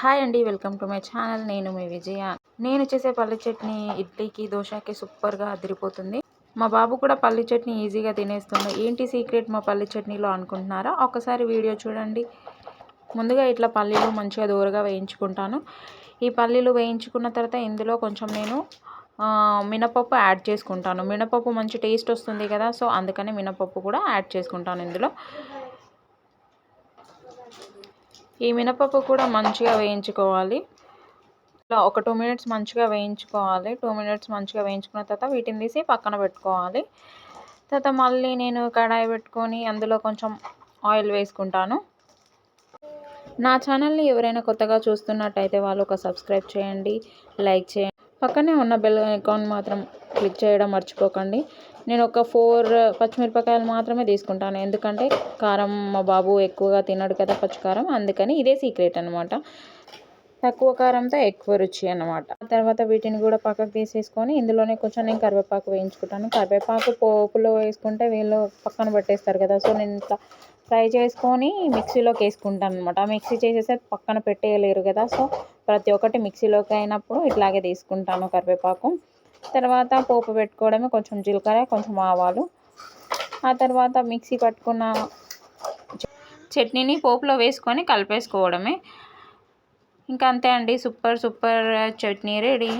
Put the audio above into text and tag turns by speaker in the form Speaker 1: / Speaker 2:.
Speaker 1: Hi అండి welcome to my channel. నేను మీ విజయ. నేను చేసే పల్లి చట్నీ ఇడ్లీకి దోశకి సూపర్గా అదిరిపోతుంది. మా బాబు కూడా పల్లి చట్నీ ఈజీగా తినేస్తుంది. ఏంటి సీక్రెట్ మా పల్లి చట్నీలో అనుకుంటున్నారా? ఒకసారి వీడియో చూడండి. ముందుగా ఇట్లా పల్లీలు మంచిగా దూరగా వేయించుకుంటాను. ఈ పల్లీలు వేయించుకున్న తర్వాత ఇందులో కొంచెం నేను మినపప్పు యాడ్ చేసుకుంటాను. మినపప్పు మంచి టేస్ట్ వస్తుంది కదా సో అందుకని మినపప్పు కూడా యాడ్ చేసుకుంటాను ఇందులో. ఈ మినపప్పు కూడా మంచిగా వేయించుకోవాలి. ఇలా ఒక టూ మినిట్స్ మంచిగా వేయించుకోవాలి. టూ మినిట్స్ మంచిగా వేయించుకున్న తర్వాత వీటిని తీసి పక్కన పెట్టుకోవాలి. తర్వాత మళ్ళీ నేను కడాయి పెట్టుకొని అందులో కొంచెం ఆయిల్ వేసుకుంటాను. నా ఛానల్ని ఎవరైనా కొత్తగా చూస్తున్నట్టయితే వాళ్ళు ఒక సబ్స్క్రైబ్ చేయండి లైక్ చేయండి. పక్కనే ఉన్న బెల్ ఐకాన్ మాత్రం క్లిక్ చేయడం మర్చిపోకండి. నేను ఒక ఫోర్ పచ్చిమిరపకాయలు మాత్రమే తీసుకుంటాను. ఎందుకంటే కారం మా బాబు ఎక్కువగా తినడు కదా పచ్చికారం. అందుకని ఇదే సీక్రెట్ అనమాట తక్కువ కారంతో ఎక్కువ రుచి అనమాట తర్వాత వీటిని కూడా పక్కకు తీసేసుకొని ఇందులోనే కొంచెం నేను కరివేపాకు వేయించుకుంటాను. కరివేపాకు పోపులో వేసుకుంటే వీళ్ళు పక్కన పెట్టేస్తారు కదా. సో నేను ఇట్లా ఫ్రై చేసుకొని మిక్సీలోకి వేసుకుంటాను అనమాట మిక్సీ చేసేస్తే పక్కన పెట్టేయలేరు కదా సో ప్రతి ఒక్కటి మిక్సీలోకి అయినప్పుడు ఇట్లాగే తీసుకుంటాను కరివేపాకు. తర్వాత పోపు పెట్టుకోవడమే కొంచెం జీలకర్ర కొంచెం ఆవాలు. ఆ తర్వాత మిక్సీ పట్టుకున్న చట్నీని పోపులో వేసుకొని కలిపేసుకోవడమే. ఇంకా అంతే అండి సూపర్ సూపర్ చట్నీ రెడీ.